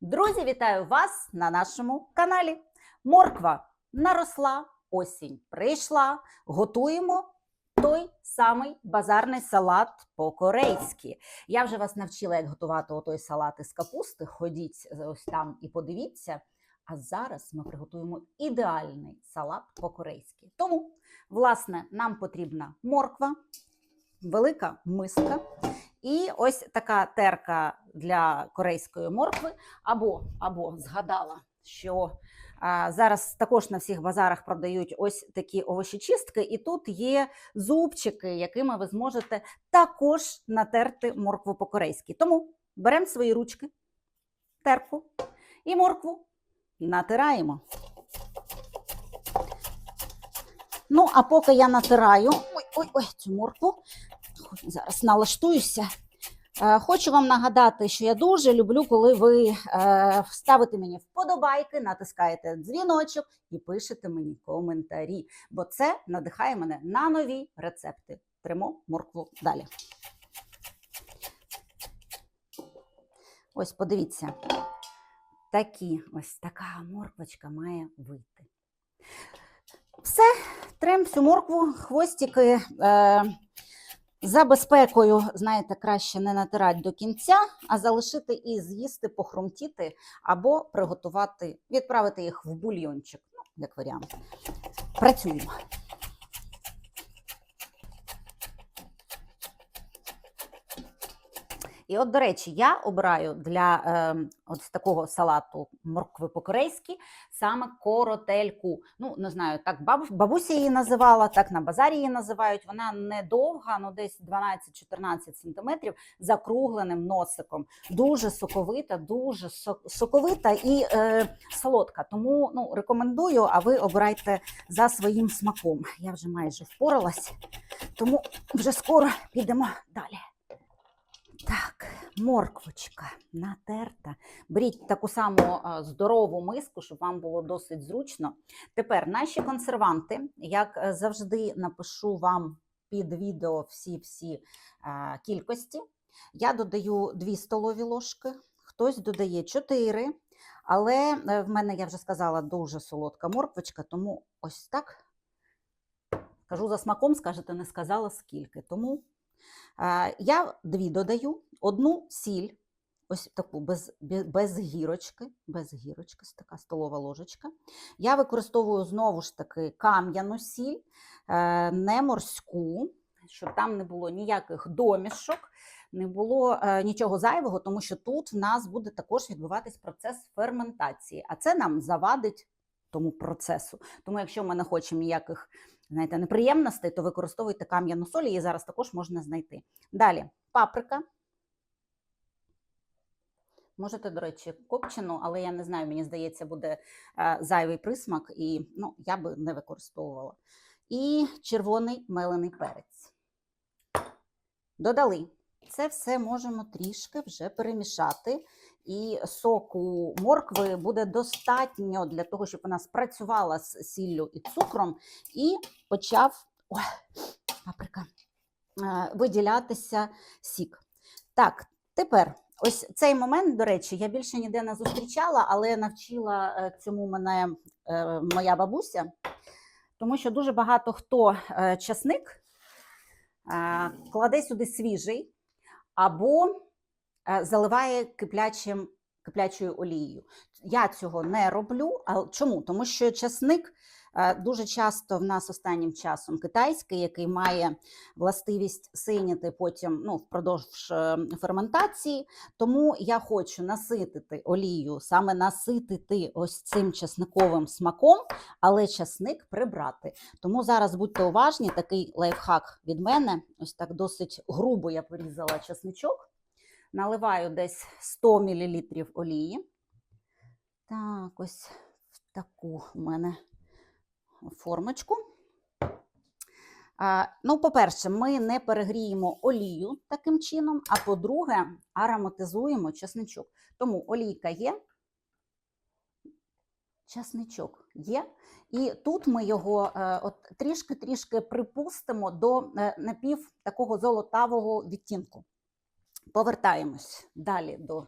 Друзі, вітаю вас на нашому каналі. Морква наросла, осінь прийшла. Готуємо той самий базарний салат по-корейськи. Я вже вас навчила, як готувати отой салат із капусти. Ходіть ось там і подивіться. А зараз ми приготуємо ідеальний салат по-корейськи. Тому, власне, нам потрібна морква, велика миска. І ось така терка для корейської моркви, або, або згадала, що а, зараз також на всіх базарах продають ось такі овочечистки, і тут є зубчики, якими ви зможете також натерти моркву по-корейськи. Тому беремо свої ручки, терку і моркву натираємо. Ну, а поки я натираю ой, ой, ой, цю моркву, зараз налаштуюся. Е, Хочу вам нагадати, що я дуже люблю, коли ви е, ставите мені вподобайки, натискаєте дзвіночок і пишете мені коментарі, бо це надихає мене на нові рецепти. Тримо моркву далі. Ось подивіться, такі, ось така морквочка має вийти. Все, трем всю моркву, хвостики. Е, за безпекою, знаєте, краще не натирати до кінця, а залишити і з'їсти, похрумтіти або приготувати, відправити їх в бульйончик, ну, як варіант. Працюємо. І от, до речі, я обираю для е, от такого салату моркви по-корейськи саме коротельку. Ну, не знаю, так бабуся її називала, так на базарі її називають. Вона не довга, ну десь 12-14 сантиметрів, закругленим носиком. Дуже соковита, дуже соковита і е, солодка. Тому ну, рекомендую, а ви обирайте за своїм смаком. Я вже майже впоралась, тому вже скоро підемо далі. Так, морквочка натерта. Беріть таку саму здорову миску, щоб вам було досить зручно. Тепер наші консерванти, як е, завжди, напишу вам під відео всі-всі кількості. Я додаю 2 столові ложки, хтось додає 4, але е, в мене, я вже сказала, дуже солодка морквочка, тому ось так. Кажу за смаком, скажете, не сказала скільки. Тому Я дві додаю, одну сіль, ось таку без, без гірочки, без гірочки, така столова ложечка. Я використовую знову ж таки кам'яну сіль, е, не морську, щоб там не було ніяких домішок, не було е, нічого зайвого, тому що тут в нас буде також відбуватись процес ферментації, а це нам завадить тому процесу. Тому, якщо ми не хочемо ніяких знаєте, неприємностей, то використовуйте кам'яну соль, її зараз також можна знайти. Далі паприка. Можете, до речі, копчену, але я не знаю, мені здається, буде е, зайвий присмак, і ну, я би не використовувала. І червоний мелений перець. Додали. Це все можемо трішки вже перемішати. І соку моркви буде достатньо для того, щоб вона спрацювала з сіллю і цукром, і почав ой, паприка, е, виділятися сік. Так, тепер ось цей момент, до речі, я більше ніде не зустрічала, але навчила е, цьому мене е, моя бабуся, тому що дуже багато хто часник кладе сюди свіжий або е, заливає киплячим, киплячою олією. Я цього не роблю. А чому? Тому що часник е, дуже часто в нас останнім часом китайський, який має властивість синіти потім ну, впродовж е, ферментації. Тому я хочу наситити олію, саме наситити ось цим часниковим смаком, але часник прибрати. Тому зараз будьте уважні, такий лайфхак від мене. Ось так досить грубо я порізала часничок. Наливаю десь 100 мл олії. Так, ось в таку в мене формочку. А, ну, по-перше, ми не перегріємо олію таким чином, а по-друге, ароматизуємо чесничок. Тому олійка є, чесничок є. І тут ми його е, трішки-трішки припустимо до е, напів такого золотавого відтінку. Повертаємось далі до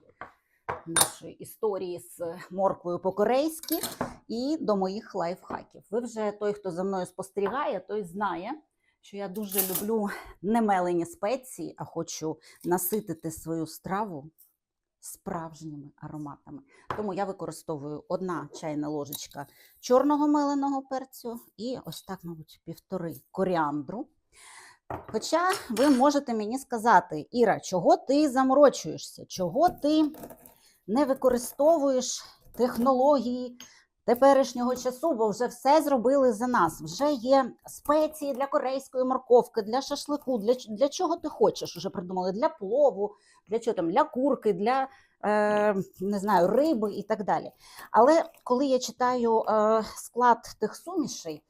нашої історії з морквою по-корейськи і до моїх лайфхаків. Ви вже той, хто за мною спостерігає, той знає, що я дуже люблю не мелені спеції, а хочу наситити свою страву справжніми ароматами. Тому я використовую одна чайна ложечка чорного меленого перцю і ось так, мабуть, півтори коріандру. Хоча ви можете мені сказати, Іра, чого ти заморочуєшся, чого ти не використовуєш технології теперішнього часу, бо вже все зробили за нас. Вже є спеції для корейської морковки, для шашлику, для, для чого ти хочеш, вже придумали для плову, для чого там, для курки, для е, не знаю, риби і так далі. Але коли я читаю е, склад тих сумішей,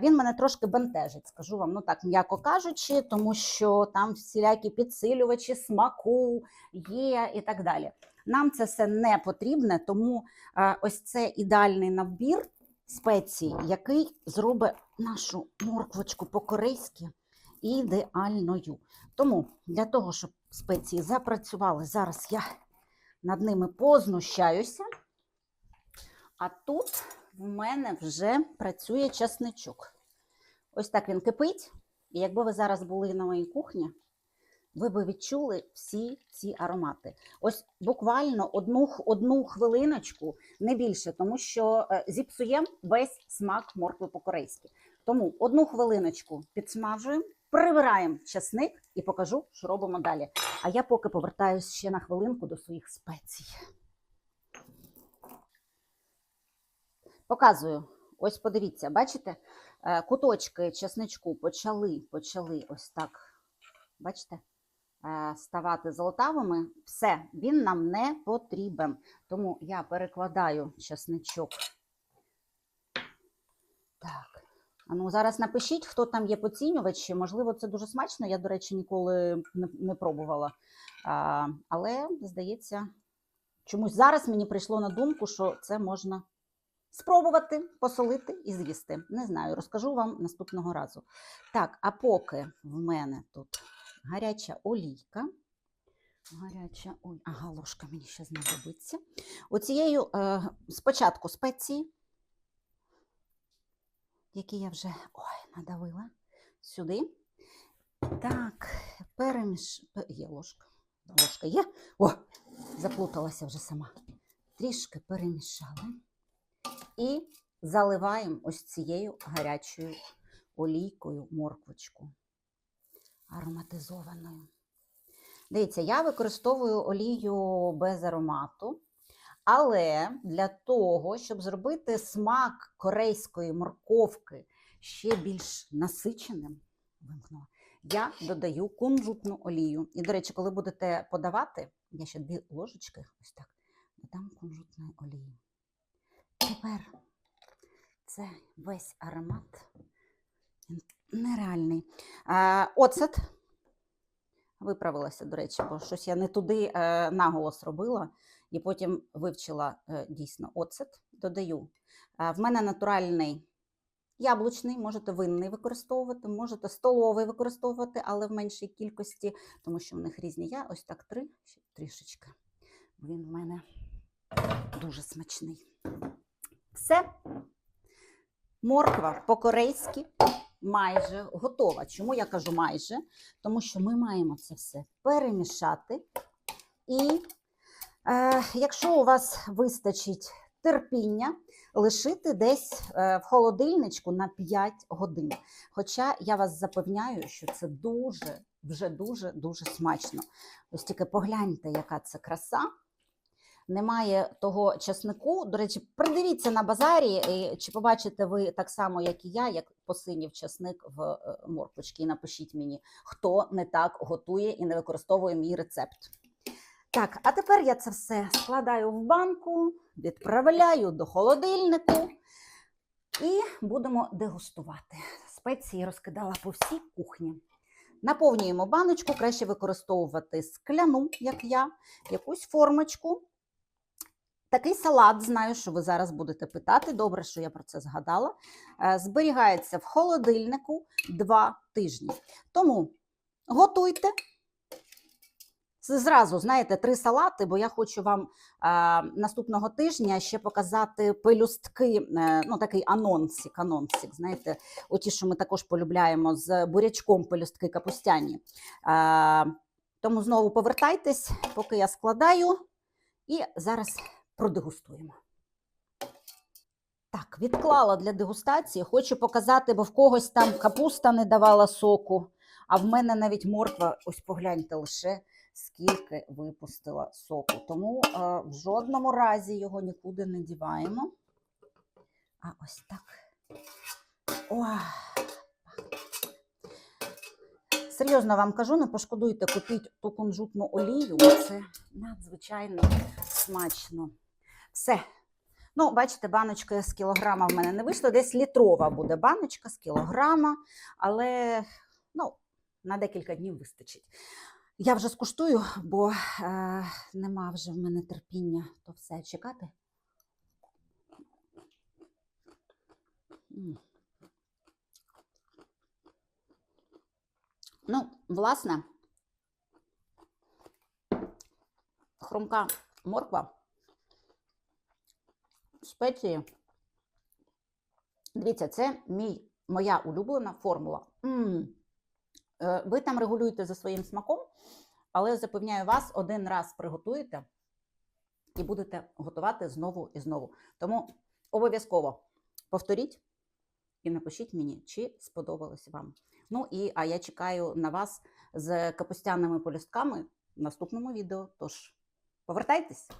він мене трошки бентежить, скажу вам, ну так м'яко кажучи, тому що там всілякі підсилювачі смаку є і так далі. Нам це все не потрібне, тому е, ось це ідеальний набір спецій, який зробить нашу морквочку по-корейськи ідеальною. Тому для того, щоб спеції запрацювали, зараз я над ними познущаюся. А тут в мене вже працює часничок. Ось так він кипить. І якби ви зараз були на моїй кухні, ви би відчули всі ці аромати. Ось буквально одну, одну хвилиночку, не більше, тому що е, зіпсуємо весь смак моркви по-корейськи. Тому одну хвилиночку підсмажуємо, прибираємо часник і покажу, що робимо далі. А я поки повертаюсь ще на хвилинку до своїх спецій. Показую. Ось подивіться, бачите, Е, куточки чесничку почали, почали ось так, бачите, е, ставати золотавими. Все, він нам не потрібен. Тому я перекладаю чесничок. Так. А ну, зараз напишіть, хто там є поцінювачі. Можливо, це дуже смачно. Я, до речі, ніколи не, пробувала. Але, здається, чомусь зараз мені прийшло на думку, що це можна спробувати, посолити і з'їсти. Не знаю, розкажу вам наступного разу. Так, а поки в мене тут гаряча олійка. Гаряча олійка. Ага, ложка мені ще знадобиться. Оцією е, спочатку спеції, які я вже ой, надавила сюди. Так, переміш... Є ложка. Ложка є. О, заплуталася вже сама. Трішки перемішали. І заливаємо ось цією гарячою олійкою морквочку ароматизованою. Дивіться, я використовую олію без аромату, але для того, щоб зробити смак корейської морковки ще більш насиченим, я додаю кунжутну олію. І, до речі, коли будете подавати, я ще дві ложечки, ось так, додам кунжутної олії. Тепер це весь аромат нереальний. А, оцет. Виправилася, до речі, бо щось я не туди е, наголос робила і потім вивчила е, дійсно оцет. Додаю. В мене натуральний яблучний, можете винний використовувати, можете столовий використовувати, але в меншій кількості, тому що в них різні. Я ось так три, трішечки. Він в мене дуже смачний. Все. Морква по-корейськи майже готова. Чому я кажу майже? Тому що ми маємо це все перемішати. І е, якщо у вас вистачить терпіння, лишити десь е, в холодильничку на 5 годин. Хоча я вас запевняю, що це дуже, вже дуже, дуже смачно. Ось тільки погляньте, яка це краса немає того часнику. До речі, придивіться на базарі, чи побачите ви так само, як і я, як посинів часник в е. І напишіть мені, хто не так готує і не використовує мій рецепт. Так, а тепер я це все складаю в банку, відправляю до холодильнику і будемо дегустувати. Спеції розкидала по всій кухні. Наповнюємо баночку, краще використовувати скляну, як я, якусь формочку. Такий салат, знаю, що ви зараз будете питати. Добре, що я про це згадала. Е, Зберігається в холодильнику 2 тижні. Тому готуйте, зразу, знаєте, три салати, бо я хочу вам а, наступного тижня ще показати пелюстки, е, ну такий анонсик, анонсик, знаєте, оті, що ми також полюбляємо з бурячком пелюстки капустяні. А, тому знову повертайтесь, поки я складаю, і зараз продегустуємо. Так, відклала для дегустації. Хочу показати, бо в когось там капуста не давала соку, а в мене навіть морква, ось погляньте лише, скільки випустила соку. Тому е, в жодному разі його нікуди не діваємо. А ось так. О, Серйозно вам кажу, не пошкодуйте, купіть ту кунжутну олію, це надзвичайно смачно. Все. Ну, бачите, баночка з кілограма в мене не вийшло. Десь літрова буде баночка з кілограма, але ну, на декілька днів вистачить. Я вже скуштую, бо е, нема вже в мене терпіння то все чекати. Ну, власне, хрумка морква, спеції. Дивіться, це мій, моя улюблена формула. М. Е, Ви там регулюєте за своїм смаком, але запевняю вас, один раз приготуєте і будете готувати знову і знову. Тому обов'язково повторіть і напишіть мені, чи сподобалось вам. Ну і а я чекаю на вас з капустяними полюстками в наступному відео. Тож повертайтесь!